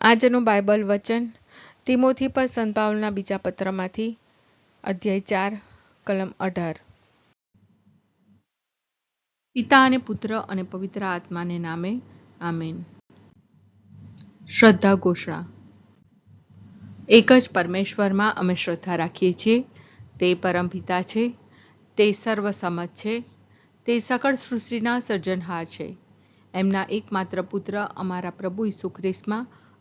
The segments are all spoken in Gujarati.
આજનું બાઇબલ વચન, તિમોથી પર સંત બીજા પત્રમાંથી, અધ્યાય ચાર, કલમ અઢાર. પિતા અને પુત્ર અને પવિત્ર આત્માને નામે, આમેન. શ્રદ્ધા ઘોષણા. એક જ પરમેશ્વરમાં અમે શ્રદ્ધા રાખીએ છીએ, તે પરમપિતા છે, તે સર્વસમજ છે, તે સકળ સૃષ્ટિના સર્જનહાર છે. એમના એકમાત્ર પુત્ર અમારા પ્રભુ ઈસુ ખ્રિસ્તમાં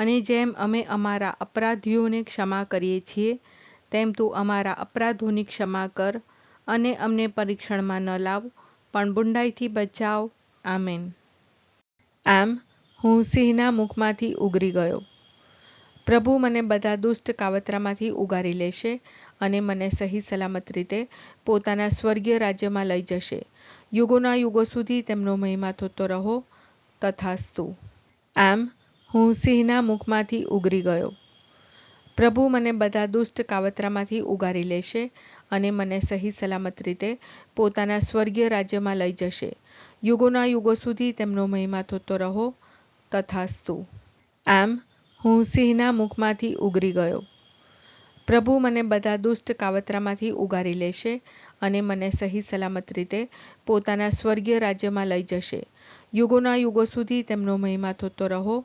અને જેમ અમે અમારા અપરાધીઓને ક્ષમા કરીએ છીએ, તેમ તું અમારા અપરાધોની ક્ષમા કર અને અમને પરીક્ષણમાં ન લાવ, પણ બુંડાઈથી બચાવ. આમેન. આમ, હું સિંહના મુખમાંથી ઉગરી ગયો. પ્રભુ મને બધા દુષ્ટ કાવતરામાંથી ઉગારી લેશે અને મને સહી સલામત રીતે પોતાના સ્વર્ગીય રાજ્યમાં લઈ જશે. યુગોના યુગો સુધી તેમનો મહિમા થતો રહો તથાસ્તુ. આમ હું સિંહના મુખમાંથી ઉગરી ગયો. પ્રભુ મને બધા દુષ્ટ કાવતરામાંથી ઉગારી લેશે અને મને સહી સલામત રીતે પોતાના સ્વર્ગીય રાજ્યમાં લઈ જશે. યુગોના યુગો સુધી તેમનો મહિમા થતો રહો તથાસ્તુ. આમ, હું સિંહના મુખમાંથી ઉગરી ગયો. પ્રભુ મને બધા દુષ્ટ કાવતરામાંથી ઉગારી લેશે અને મને સહી સલામત રીતે પોતાના સ્વર્ગીય રાજ્યમાં લઈ જશે. યુગોના યુગો સુધી તેમનો મહિમા થતો રહો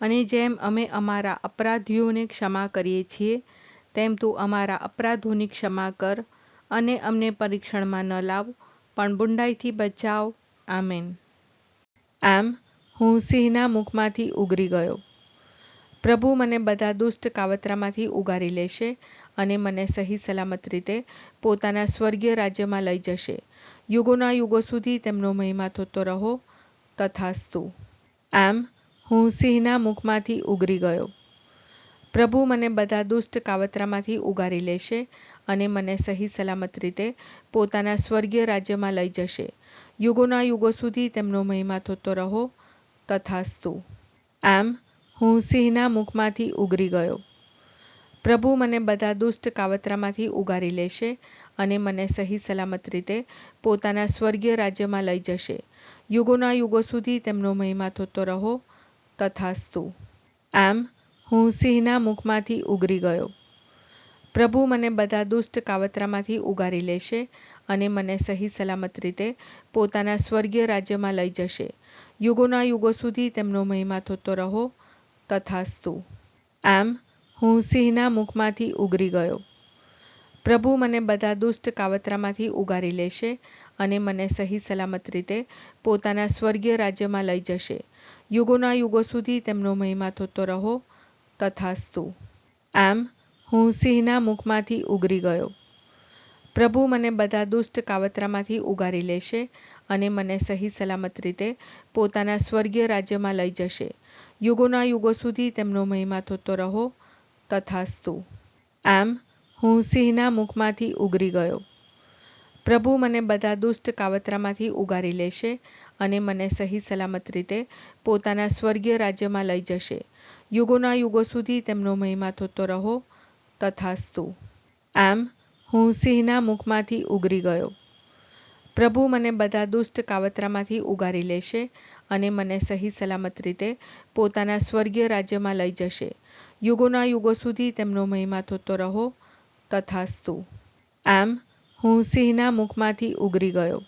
અને જેમ અમે અમારા અપરાધીઓને ક્ષમા કરીએ છીએ, તેમ તું અમારા અપરાધોની ક્ષમા કર અને અમને પરીક્ષણમાં ન લાવ, પણ બુંડાઈથી બચાવ. આમેન. આમ, હું સિંહના મુખમાંથી ઉગરી ગયો. પ્રભુ મને બધા દુષ્ટ કાવતરામાંથી ઉગારી લેશે અને મને સહી સલામત રીતે પોતાના સ્વર્ગીય રાજ્યમાં લઈ જશે. યુગોના યુગો સુધી તેમનો મહિમા થતો રહો. તથાસ્તુ. આમ હું સિંહના મુખમાંથી ઉગરી ગયો. પ્રભુ મને બધા દુષ્ટ કાવતરામાંથી ઉગારી લેશે અને મને સહી સલામત રીતે પોતાના સ્વર્ગીય રાજ્યમાં લઈ જશે. યુગોના યુગો સુધી તેમનો મહિમા થતો રહો તથાસ્તુ. આમ, હું સિંહના મુખમાંથી ઉગરી ગયો. પ્રભુ મને બધા દુષ્ટ કાવતરામાંથી ઉગારી લેશે અને મને સહી સલામત રીતે પોતાના સ્વર્ગીય રાજ્યમાં લઈ જશે. યુગોના યુગો સુધી તેમનો મહિમા થતો રહો તથાસ્તુ આમ, હું સિંહના મુખમાંથી ઉગરી ગયો. પ્રભુ મને બધા દુષ્ટ કાવતરામાંથી ઉગારી લેશે અને મને સહી સલામત રીતે પોતાના સ્વર્ગીય રાજ્યમાં લઈ જશે. યુગોના યુગો સુધી તેમનો મહિમા થતો રહો તથાસ્તુ આમ, હું સિંહના મુખમાંથી ઉગરી ગયો. પ્રભુ મને બધા દુષ્ટ કાવતરામાંથી ઉગારી લેશે અને મને સહી સલામત રીતે પોતાના સ્વર્ગીય રાજ્યમાં લઈ જશે. યુગોના યુગો સુધી તેમનો મહિમા થતો રહો, તથાસ્તુ. આમ, હું સિંહના મુખમાંથી ઉગરી ગયો. પ્રભુ મને બધા દુષ્ટ કાવતરામાંથી ઉગારી લેશે અને મને સહી સલામત રીતે પોતાના સ્વર્ગીય રાજ્યમાં લઈ જશે. યુગોના યુગો સુધી તેમનો મહિમા થતો રહો, તથાસ્તુ. આમ, હું સિંહના મુખમાંથી ઉગરી ગયો. પ્રભુ મને બધા દુષ્ટ કાવતરામાંથી ઉગારી લેશે અને મને સહી સલામત રીતે પોતાના સ્વર્ગીય રાજ્યમાં લઈ જશે. યુગોના યુગો સુધી તેમનો મહિમા થતો રહો તથાસ્તુ. આમ, હું સિંહના મુખમાંથી ઉગરી ગયો. પ્રભુ મને બધા દુષ્ટ કાવતરામાંથી ઉગારી લેશે અને મને સહી સલામત રીતે પોતાના સ્વર્ગીય રાજ્યમાં લઈ જશે. યુગોના યુગો સુધી તેમનો મહિમા થતો રહો તથાસ્તુ. આમ હું સિંહના મુખમાંથી ઉગરી ગયો.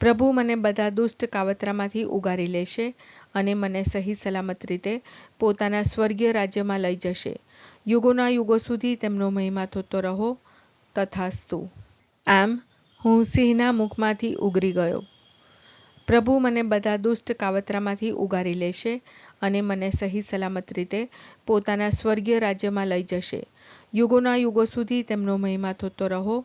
પ્રભુ મને બધા દુષ્ટ કાવતરામાંથી ઉગારી લેશે અને મને સહી સલામત રીતે પોતાના સ્વર્ગીય રાજ્યમાં લઈ જશે. યુગોના યુગો સુધી તેમનો મહિમા થતો રહો તથાસ્તુ. આમ, હું સિંહના મુખમાંથી ઉગરી ગયો. પ્રભુ મને બધા દુષ્ટ કાવતરામાંથી ઉગારી લેશે અને મને સહી સલામત રીતે પોતાના સ્વર્ગીય રાજ્યમાં લઈ જશે. યુગોના યુગો સુધી તેમનો મહિમા થતો રહો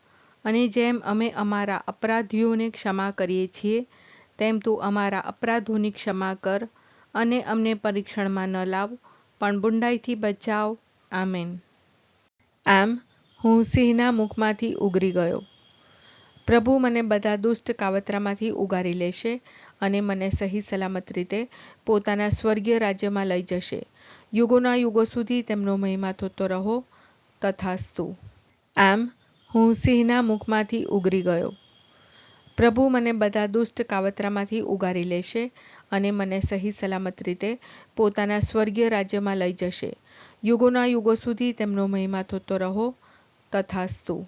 અને જેમ અમે અમારા અપરાધીઓને ક્ષમા કરીએ છીએ, તેમ તું અમારા અપરાધોની ક્ષમા કર અને અમને પરીક્ષણમાં ન લાવ, પણ બુંડાઈથી બચાવ. આમેન. આમ, હું સિંહના મુખમાંથી ઉગરી ગયો. પ્રભુ મને બધા દુષ્ટ કાવતરામાંથી ઉગારી લેશે અને મને સહી સલામત રીતે પોતાના સ્વર્ગીય રાજ્યમાં લઈ જશે. યુગોના યુગો સુધી તેમનો મહિમા થતો રહો તથાસ્તુ. આમ હું સિંહના મુખમાંથી ઉગરી ગયો. પ્રભુ મને બધા દુષ્ટ કાવતરામાંથી ઉગારી લેશે અને મને સહી સલામત રીતે પોતાના સ્વર્ગીય રાજ્યમાં લઈ જશે. યુગોના યુગો સુધી તેમનો મહિમા થતો રહો તથાસ્તુ.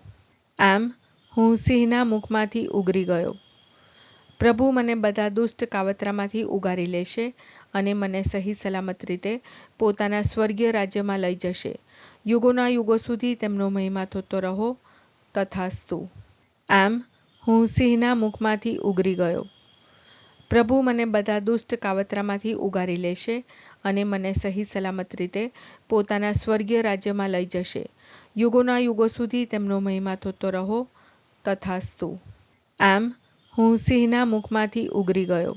આમ, હું સિંહના મુખમાંથી ઉગરી ગયો. પ્રભુ મને બધા દુષ્ટ કાવતરામાંથી ઉગારી લેશે અને મને સહી સલામત રીતે પોતાના સ્વર્ગીય રાજ્યમાં લઈ જશે. યુગોના યુગો સુધી તેમનો મહિમા થતો રહો તથાસ્તુ. આમ હું સિંહના મુખમાંથી ઉગરી ગયો. પ્રભુ મને બધા દુષ્ટ કાવતરામાંથી ઉગારી લેશે અને મને સહી સલામત રીતે પોતાના સ્વર્ગીય રાજ્યમાં લઈ જશે. યુગોના યુગો સુધી તેમનો મહિમા થતો રહો. તથાસ્તુ. આમ હું સિંહના મુખમાંથી ઉગરી ગયો.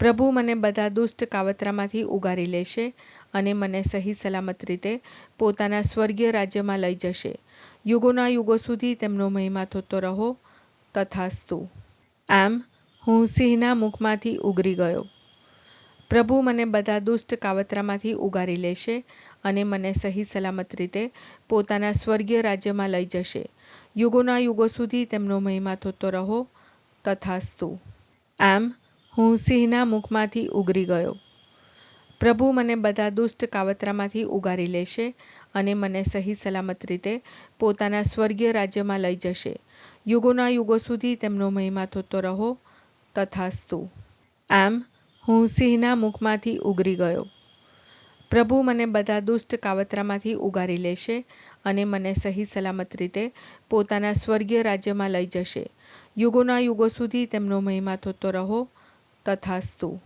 પ્રભુ મને બધા દુષ્ટ કાવતરામાંથી ઉગારી લેશે અને મને સહી સલામત રીતે પોતાના સ્વર્ગીય રાજ્યમાં લઈ જશે. યુગોના યુગો સુધી તેમનો મહિમા થતો રહો, તથાસ્તુ. આમ, હું સિંહના મુખમાંથી ઉગરી ગયો. પ્રભુ મને બધા દુષ્ટ કાવતરામાંથી ઉગારી લેશે અને મને સહી સલામત રીતે પોતાના સ્વર્ગીય રાજ્યમાં લઈ જશે. યુગોના યુગો સુધી તેમનો મહિમા થતો રહો, તથાસ્તુ. આમ, હું સિંહના મુખમાંથી ઉગરી ગયો. પ્રભુ મને બધા દુષ્ટ કાવતરામાંથી ઉગારી લેશે અને મને સહી સલામત રીતે પોતાના સ્વર્ગીય રાજ્યમાં લઈ જશે. યુગોના યુગો સુધી તેમનો મહિમા થતો રહો, તથાસ્તુ. આમ, હું સિંહના મુખમાંથી ઉગરી ગયો. પ્રભુ મને બધા દુષ્ટ કાવતરામાંથી ઉગારી લેશે અને મને સહી સલામત રીતે પોતાના સ્વર્ગીય રાજ્યમાં લઈ જશે. યુગોના યુગો સુધી તેમનો મહિમા થતો રહો, તથાસ્તુ.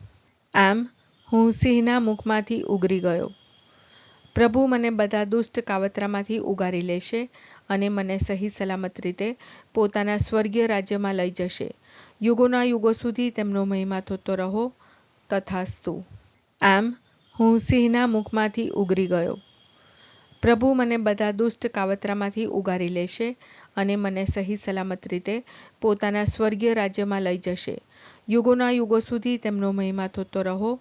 આમ હું સિંહના મુખમાંથી ઉગરી ગયો. પ્રભુ મને બધા દુષ્ટ કાવતરામાંથી ઉગારી લેશે અને મને સહી સલામત રીતે પોતાના સ્વર્ગીય રાજ્યમાં લઈ જશે. યુગોના યુગો સુધી તેમનો મહિમા થતો રહો. તથાસ્તુ. આમ, હું સિંહના મુખમાંથી ઉગરી ગયો. પ્રભુ મને બધા દુષ્ટ કાવતરામાંથી ઉગારી લેશે અને મને સહી સલામત રીતે પોતાના સ્વર્ગીય રાજ્યમાં લઈ જશે. યુગોના યુગો સુધી તેમનો મહિમા થતો રહો.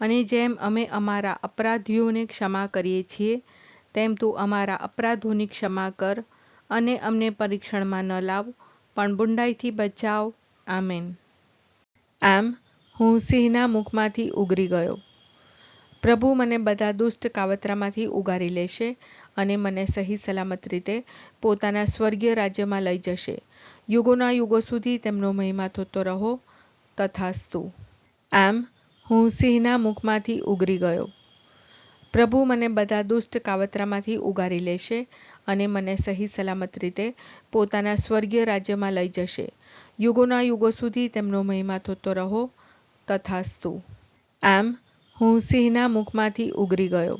અને જેમ અમે અમારા અપરાધીઓને ક્ષમા કરીએ છીએ, તેમ તું અમારા અપરાધોની ક્ષમા કર અને અમને પરીક્ષણમાં ન લાવ, પણ બુંડાઈથી બચાવ. આમેન. આમ, હું સિંહના મુખમાંથી ઉગરી ગયો. પ્રભુ મને બધા દુષ્ટ કાવતરામાંથી ઉગારી લેશે અને મને સહી સલામત રીતે પોતાના સ્વર્ગીય રાજ્યમાં લઈ જશે. યુગોના યુગો સુધી તેમનો મહિમા થતો રહો. તથાસ્તુ. આમ હું સિંહના મુખમાંથી ઉગરી ગયો. પ્રભુ મને બધા દુષ્ટ કાવતરામાંથી ઉગારી લેશે અને મને સહી સલામત રીતે પોતાના સ્વર્ગીય રાજ્યમાં લઈ જશે. યુગોના યુગો સુધી તેમનો મહિમા થતો રહો, તથાસ્તુ. આમ, હું સિંહના મુખમાંથી ઉગરી ગયો.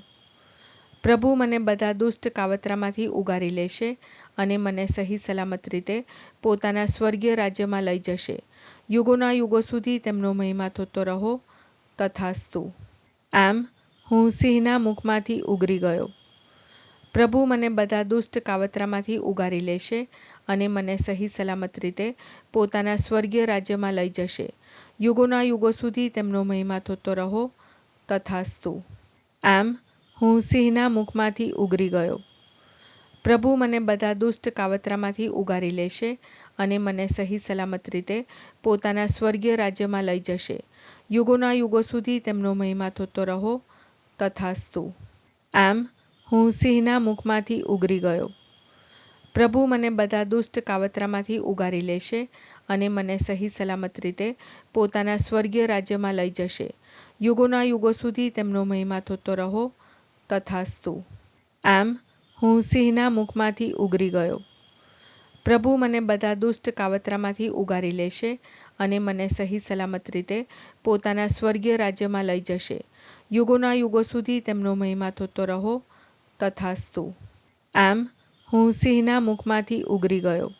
પ્રભુ મને બધા દુષ્ટ કાવતરામાંથી ઉગારી લેશે અને મને સહી સલામત રીતે પોતાના સ્વર્ગીય રાજ્યમાં લઈ જશે. યુગોના યુગો સુધી તેમનો મહિમા થતો રહો તથાસ્તુ આમ, હું સિંહના મુખમાંથી ઉગરી ગયો. પ્રભુ મને બધા દુષ્ટ કાવતરામાંથી ઉગારી લેશે અને મને સહી સલામત રીતે પોતાના સ્વર્ગીય રાજ્યમાં લઈ જશે. યુગોના યુગો સુધી તેમનો મહિમા થતો રહો તથાસ્તુ આમ, હું સિંહના મુખમાંથી ઉગરી ગયો. પ્રભુ મને બધા દુષ્ટ કાવતરામાંથી ઉગારી લેશે અને મને સહી સલામત રીતે પોતાના સ્વર્ગીય રાજ્યમાં લઈ જશે. યુગોના યુગો સુધી તેમનો મહિમા થતો રહો તથાસ્તુ. આમ, હું સિંહના મુખમાંથી ઉગરી ગયો. પ્રભુ મને બધા દુષ્ટ કાવતરામાંથી ઉગારી લેશે અને મને સહી સલામત રીતે પોતાના સ્વર્ગીય રાજ્યમાં લઈ જશે. યુગોના યુગો સુધી તેમનો મહિમા થતો રહો તથાસ્તુ. આમ હું સિંહના મુખમાંથી ઉગરી ગયો. પ્રભુ મને બધા દુષ્ટ કાવતરામાંથી ઉગારી લેશે અને મને સહી સલામત રીતે પોતાના સ્વર્ગીય રાજ્યમાં લઈ જશે. યુગોના યુગો સુધી તેમનો મહિમા થતો રહો તથાસ્તુ. આમ, હું સિંહના મુખમાંથી ઉગરી ગયો.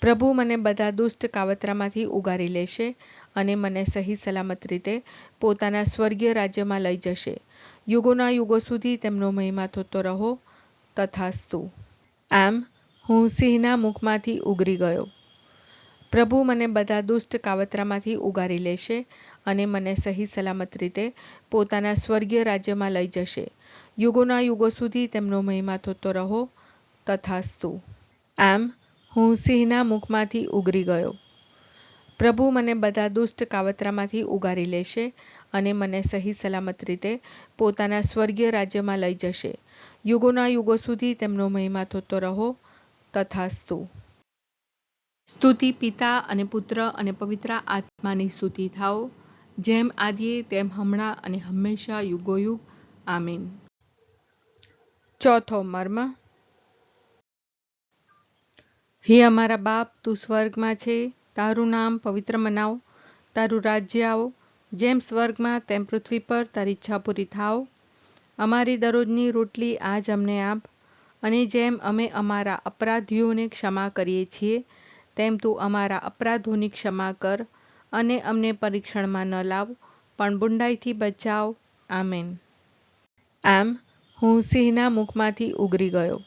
પ્રભુ મને બધા દુષ્ટ કાવતરામાંથી ઉગારી લેશે અને મને સહી સલામત રીતે પોતાના સ્વર્ગીય રાજ્યમાં લઈ જશે. યુગોના યુગો સુધી તેમનો મહિમા થતો રહો તથાસ્તુ. આમ, હું સિંહના મુખમાંથી ઉગરી ગયો. પ્રભુ મને બધા દુષ્ટ કાવતરામાંથી ઉગારી લેશે અને મને સહી સલામત રીતે પોતાના સ્વર્ગીય રાજ્યમાં લઈ જશે. યુગોના યુગો સુધી તેમનો મહિમા થતો રહો. તથાસ્તુ. આમ, હું સિંહના મુખમાંથી ઉગરી ગયો. પ્રભુ મને બધા દુષ્ટ કાવતરામાંથી ઉગારી લેશે અને મને સહી સલામત રીતે પોતાના સ્વર્ગીય રાજ્યમાં લઈ જશે. યુગોના યુગો સુધી તેમનો મહિમા થતો રહો. તથાસ્તુ. સ્તુતિ પિતા અને પુત્ર અને પવિત્ર આત્માની સ્તુતિ થાઓ. જેમ આદિએ, તેમ હમણાં અને હંમેશા યુગોયુગ. આમીન. ચોથો મર્મ. હે અમારા બાપ, તું સ્વર્ગમાં છે. તારું નામ પવિત્ર મનાવ, તારું રાજ્ય આવો, જેમ સ્વર્ગમાં તેમ પૃથ્વી પર તારી ઈચ્છા પૂરી થાવ. અમારી દરરોજની રોટલી આજ અમને આપ, અને જેમ અમે અમારા અપરાધીઓને ક્ષમા કરીએ છીએ, તેમ તું અમારા અપરાધોની ક્ષમા કર અને અમને પરીક્ષણમાં ન લાવ, પણ બુંડાઈથી બચાવ. આમેન. આમ, હું સિંહના મુખમાંથી ઉગરી ગયો.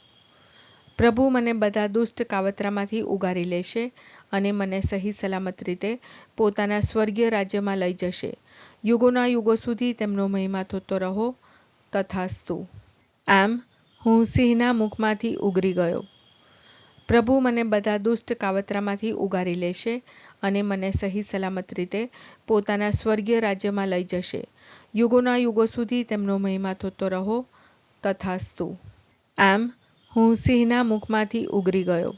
પ્રભુ મને બધા દુષ્ટ કાવતરામાંથી ઉગારી લેશે અને મને સહી સલામત રીતે પોતાના સ્વર્ગીય રાજ્યમાં લઈ જશે. યુગોના યુગો સુધી તેમનો મહિમા થતો રહો. તથાસ્તુ. આમ, હું સિંહના મુખમાંથી ઉગરી ગયો. પ્રભુ મને બધા દુષ્ટ કાવતરામાંથી ઉગારી લેશે અને મને સહી સલામત રીતે પોતાના સ્વર્ગીય રાજ્યમાં લઈ જશે. યુગોના યુગો સુધી તેમનો મહિમા થતો રહો. તથાસ્તુ. આમ, હું સિંહના મુખમાંથી ઉગરી ગયો.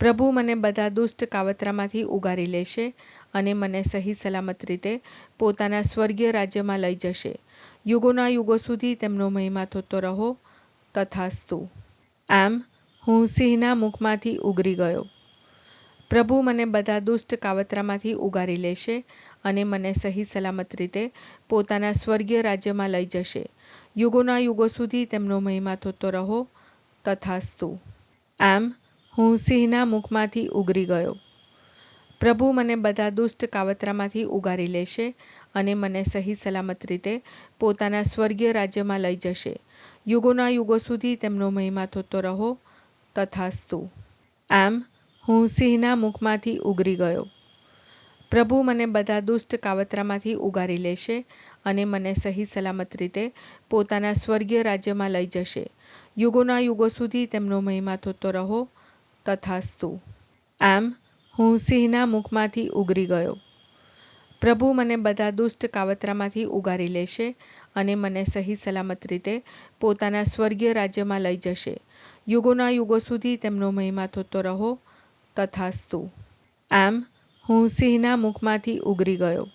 પ્રભુ મને બધા દુષ્ટ કાવતરામાંથી ઉગારી લેશે અને મને સહી સલામત રીતે પોતાના સ્વર્ગીય રાજ્યમાં લઈ જશે. યુગોના યુગો સુધી તેમનો મહિમા થતો રહો. તથાસ્તુ. આમ, હું સિંહના મુખમાંથી ઉગરી ગયો. પ્રભુ મને બધા દુષ્ટ કાવતરામાંથી ઉગારી લેશે અને મને સહી સલામત રીતે પોતાના સ્વર્ગીય રાજ્યમાં લઈ જશે. યુગોના યુગો સુધી તેમનો મહિમા થતો રહો. તથાસ્તુ. આમ હું સિંહના મુખમાંથી ઉગરી ગયો. પ્રભુ મને બધા દુષ્ટ કાવતરામાંથી ઉગારી લેશે અને મને સહી સલામત રીતે પોતાના સ્વર્ગીય રાજ્યમાં લઈ જશે. યુગોના યુગો સુધી તેમનો મહિમા થતો રહો, તથાસ્તુ. આમ, હું સિંહના મુખમાંથી ઉગરી ગયો. પ્રભુ મને બધા દુષ્ટ કાવતરામાંથી ઉગારી લેશે અને મને સહી સલામત રીતે પોતાના સ્વર્ગીય રાજ્યમાં લઈ જશે. યુગોના યુગો સુધી તેમનો મહિમા થતો રહો તથાસ્તુ. આમ હું સિંહના મુખમાંથી ઉગરી ગયો. પ્રભુ મને બધા દુષ્ટ કાવતરામાંથી ઉગારી લેશે અને મને સહી સલામત રીતે પોતાના સ્વર્ગીય રાજ્યમાં લઈ જશે. યુગોના યુગો સુધી તેમનો મહિમા થતો રહો. તથાસ્તુ. આમ હું સિંહના મુખમાંથી ઉગરી ગયો.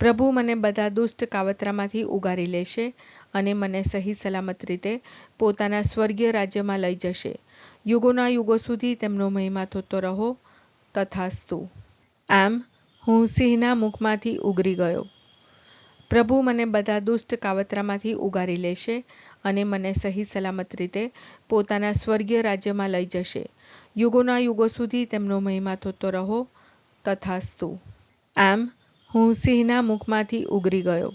પ્રભુ મને બધા દુષ્ટ કાવતરામાંથી ઉગારી લેશે અને મને સહી સલામત રીતે પોતાના સ્વર્ગીય રાજ્યમાં લઈ જશે. યુગોના યુગો સુધી તેમનો મહિમા થતો રહો, તથાસ્તુ. આમ, હું સિંહના મુખમાંથી ઉગરી ગયો. પ્રભુ મને બધા દુષ્ટ કાવતરામાંથી ઉગારી લેશે અને મને સહી સલામત રીતે પોતાના સ્વર્ગીય રાજ્યમાં લઈ જશે. યુગોના યુગો સુધી તેમનો મહિમા થતો રહો, તથાસ્તુ. આમ, હું સિંહના મુખમાંથી ઉગરી ગયો.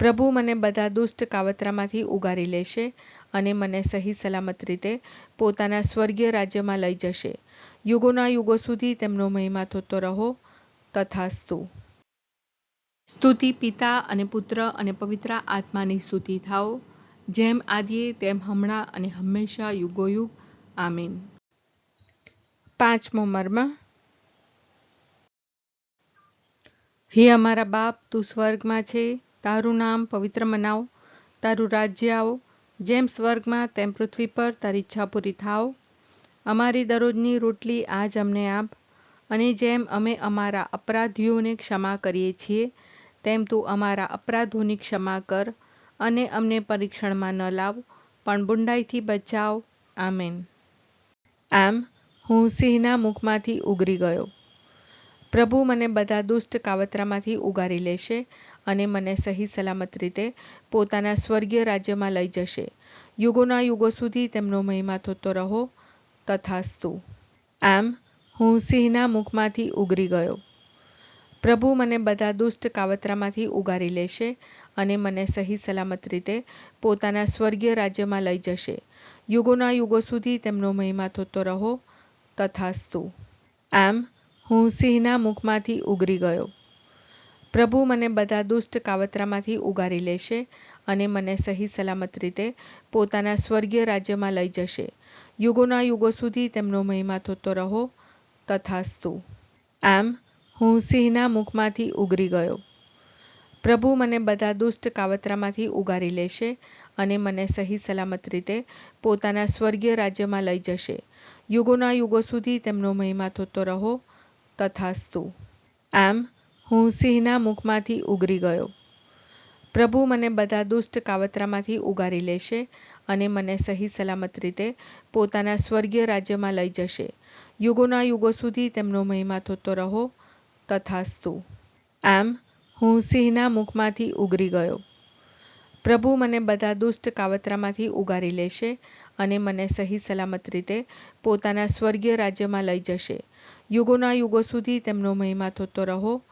પ્રભુ મને બધા દુષ્ટ કાવતરામાંથી ઉગારી લેશે અને મને સહી સલામત રીતે પોતાના સ્વર્ગીય રાજ્યમાં લઈ જશે. યુગોના યુગો સુધી તેમનો મહિમા થતો રહો. તથાસ્તુ. સ્તુતિ પિતા અને પુત્ર અને પવિત્ર આત્માની સ્તુતિ થાઓ. જેમ આદિએ, તેમ હમણાં અને હંમેશા યુગોયુગ આમીન. પાંચમો મર્મ. હે અમારા બાપ, તું સ્વર્ગમાં છે. તારું નામ પવિત્ર મનાવ, તારું રાજ્ય આવો, જેમ સ્વર્ગમાં તેમ પૃથ્વી પર તારી ઈચ્છા પૂરી થાવ અમારી દરરોજની રોટલી આજ અમને આપ, અને જેમ અમે અમારા અપરાધીઓને ક્ષમા કરીએ છીએ, તેમ તું અમારા અપરાધોની ક્ષમા કર, અને અમને પરીક્ષણમાં ન લાવ, પણ બુંડાઈથી બચાવ. આમેન. આમ, હું સિંહના મુખમાંથી ઉગરી ગયો. પ્રભુ મને બધા દુષ્ટ કાવતરામાંથી ઉગારી લેશે અને મને સહી સલામત રીતે પોતાના સ્વર્ગીય રાજ્યમાં લઈ જશે. યુગોના યુગો સુધી તેમનો મહિમા થતો રહો. તથાસ્તુ. આમ, હું સિંહના મુખમાંથી ઉગરી ગયો. પ્રભુ મને બધા દુષ્ટ કાવતરામાંથી ઉગારી લેશે અને મને સહી સલામત રીતે પોતાના સ્વર્ગીય રાજ્યમાં લઈ જશે. યુગોના યુગો સુધી તેમનો મહિમા થતો રહો. તથાસ્તુ. આમ હું સિંહના મુખમાંથી ઉગરી ગયો. પ્રભુ મને બધા દુષ્ટ કાવતરામાંથી ઉગારી લેશે અને મને સહી સલામત રીતે પોતાના સ્વર્ગીય રાજ્યમાં લઈ જશે. યુગોના યુગો સુધી તેમનો મહિમા થતો રહો તથાસ્તુ. આમ, હું સિંહના મુખમાંથી ઉગરી ગયો. પ્રભુ મને બધા દુષ્ટ કાવતરામાંથી ઉગારી લેશે અને મને સહી સલામત રીતે પોતાના સ્વર્ગીય રાજ્યમાં લઈ જશે. યુગોના યુગો સુધી તેમનો મહિમા થતો રહો તથાસ્તુ આમ, હું સિંહના મુખમાંથી ઉગરી ગયો. પ્રભુ મને બધા દુષ્ટ કાવતરામાંથી ઉગારી લેશે અને મને સહી સલામત રીતે પોતાના સ્વર્ગીય રાજ્યમાં લઈ જશે. યુગોના યુગો સુધી તેમનો મહિમા થતો રહો તથાસ્તુ આમ, હું સિંહના મુખમાંથી ઉગરી ગયો. પ્રભુ મને બધા દુષ્ટ કાવતરામાંથી ઉગારી લેશે અને મને સહી સલામત રીતે પોતાના સ્વર્ગીય રાજ્યમાં લઈ જશે. યુગોના યુગો સુધી તેમનો મહિમા થતો રહો,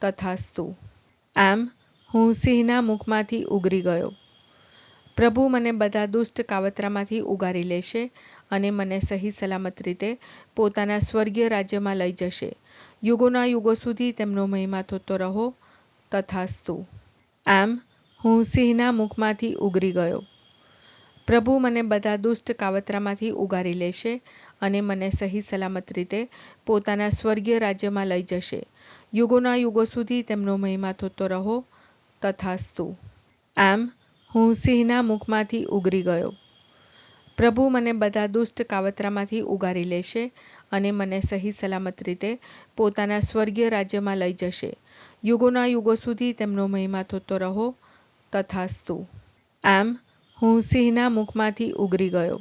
તથાસ્તુ. આમ, હું સિંહના મુખમાંથી ઉગરી ગયો. પ્રભુ મને બધા દુષ્ટ કાવતરામાંથી ઉગારી લેશે અને મને સહી સલામત રીતે પોતાના સ્વર્ગીય રાજ્યમાં લઈ જશે. યુગોના યુગો સુધી તેમનો મહિમા થતો રહો, તથાસ્તુ. આમ, હું સિંહના મુખમાંથી ઉગરી ગયો. પ્રભુ મને બધા દુષ્ટ કાવતરામાંથી ઉગારી લેશે અને મને સહી સલામત રીતે પોતાના સ્વર્ગીય રાજ્યમાં લઈ જશે. યુગોના યુગો સુધી તેમનો મહિમા થતો રહો તથાસ્તુ. આમ, હું સિંહના મુખમાંથી ઉગરી ગયો. પ્રભુ મને બધા દુષ્ટ કાવતરામાંથી ઉગારી લેશે અને મને સહી સલામત રીતે પોતાના સ્વર્ગીય રાજ્યમાં લઈ જશે. યુગોના યુગો સુધી તેમનો મહિમા થતો રહો તથાસ્તુ. આમ હું સિંહના મુખમાંથી ઉગરી ગયો.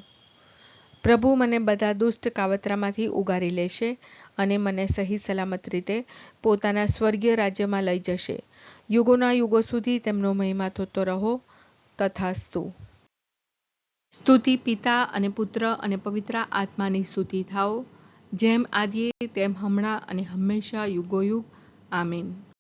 પ્રભુ મને બધા દુષ્ટ કાવતરામાંથી ઉગારી લેશે અને મને સહી સલામત રીતે પોતાના સ્વર્ગીય રાજ્યમાં લઈ જશે. યુગોના યુગો સુધી તેમનો મહિમા થતો રહો. તથાસ્તુ. સ્તુતિ પિતા અને પુત્ર અને પવિત્ર આત્માની સ્તુતિ થાઓ. જેમ આદિએ, તેમ હમણાં અને હંમેશા યુગોયુગ. આમીન.